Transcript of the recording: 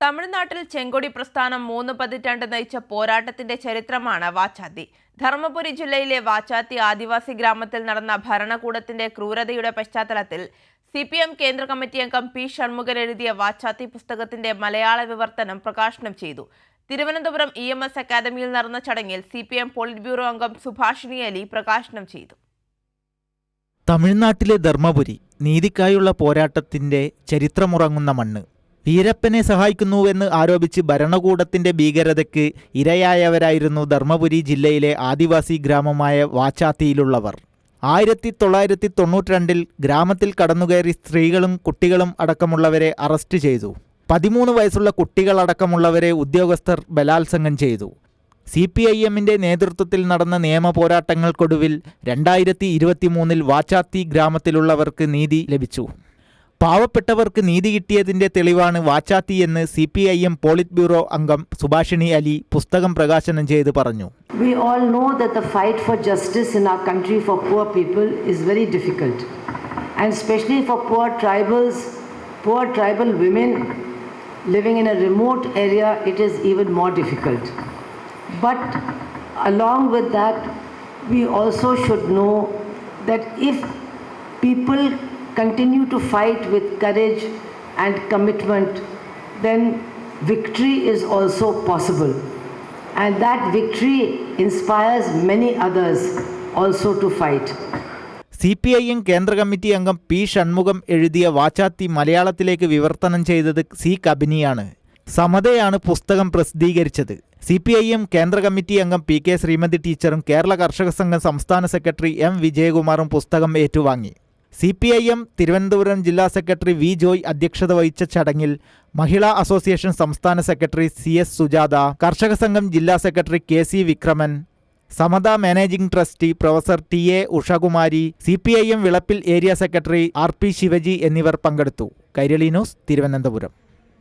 തമിഴ്നാട്ടിൽ ചെങ്കൊടി പ്രസ്ഥാനം മൂന്ന് പതിറ്റാണ്ട് നയിച്ച പോരാട്ടത്തിന്റെ ചരിത്രമാണ് വാച്ചാത്തി. ധർമ്മപുരി ജില്ലയിലെ വാച്ചാത്തി ആദിവാസി ഗ്രാമത്തിൽ നടന്ന ഭരണകൂടത്തിന്റെ ക്രൂരതയുടെ പശ്ചാത്തലത്തിൽ സി പി എം കേന്ദ്ര കമ്മിറ്റി അംഗം പി ഷൺമുഖൻ എഴുതിയ വാച്ചാത്തി പുസ്തകത്തിന്റെ മലയാള വിവർത്തനം പ്രകാശനം ചെയ്തു. തിരുവനന്തപുരം ഇ എം എസ് അക്കാദമിയിൽ നടന്ന ചടങ്ങിൽ C P M polit bureau അംഗം സുഭാഷിണി അലി പ്രകാശനം ചെയ്തു. തമിഴ്നാട്ടിലെ ധർമ്മപുരി നീതിക്കായുള്ള പോരാട്ടത്തിന്റെ ചരിത്രമുറങ്ങുന്ന മണ്ണ്. വീരപ്പനെ സഹായിക്കുന്നുവെന്ന് ആരോപിച്ച് ഭരണകൂടത്തിന്റെ ഭീകരതയ്ക്ക് ഇരയായവരായിരുന്നു ധർമ്മപുരി ജില്ലയിലെ ആദിവാസി ഗ്രാമമായ വാച്ചാത്തിയിലുള്ളവർ. ആയിരത്തി തൊള്ളായിരത്തി തൊണ്ണൂറ്റിരണ്ടിൽ ഗ്രാമത്തിൽ കടന്നുകയറി സ്ത്രീകളും കുട്ടികളും അടക്കമുള്ളവരെ അറസ്റ്റ് ചെയ്തു. പതിമൂന്ന് വയസ്സുള്ള കുട്ടികളടക്കമുള്ളവരെ ഉദ്യോഗസ്ഥർ ബലാത്സംഗം ചെയ്തു. സി പി ഐ എമ്മിന്റെ നേതൃത്വത്തിൽ നടന്ന നിയമ പോരാട്ടങ്ങൾക്കൊടുവിൽ രണ്ടായിരത്തി ഇരുപത്തിമൂന്നിൽ വാച്ചാത്തി ഗ്രാമത്തിലുള്ളവർക്ക് നീതി ലഭിച്ചു. പാവപ്പെട്ടവർക്ക് നീതി കിട്ടിയതിന്റെ തെളിവാണ് വാച്ചാത്തി എന്ന് C P I M politburo അംഗം സുഭാഷിണി അലി പുസ്തകം പ്രകാശനം ചെയ്ത് പറഞ്ഞു We all know that the fight for justice in our country for poor people is very difficult. And especially for poor tribals, poor tribal women living in a remote area, it is even more difficult. But along with that, we also should know that if people continue to fight with courage and commitment, then victory is also possible. And that victory inspires many others also to fight. C P ഐയും കേന്ദ്ര committee അംഗം P Shanmugham എഴുതിയ വാചാത്തി മലയാളത്തിലേക്ക് വിവർത്തനം ചെയ്തത് C കബിനിയാണ് സമതയാണ് പുസ്തകം പ്രസിദ്ധീകരിച്ചത് C P ഐയും കേന്ദ്ര കമ്മിറ്റി അംഗം പി കെ ശ്രീമതി ടീച്ചറും കേരള കർഷക സംഘം സംസ്ഥാന സെക്രട്ടറി എം വിജയകുമാറും പുസ്തകം ഏറ്റുവാങ്ങി C P I M Thiruvananthapuram ജില്ലാ സെക്രട്ടറി വി ജോയ് അധ്യക്ഷത വഹിച്ച ചടങ്ങിൽ മഹിളാ അസോസിയേഷൻ സംസ്ഥാന സെക്രട്ടറി സി എസ് സുജാത കർഷക സംഘം ജില്ലാ secretary K C Vikraman Samatha managing trustee professor T A Ushakumari C P I M Vilappil area secretary R P Shivaji എന്നിവർ പങ്കെടുത്തു. കൈരളി ന്യൂസ് തിരുവനന്തപുരം.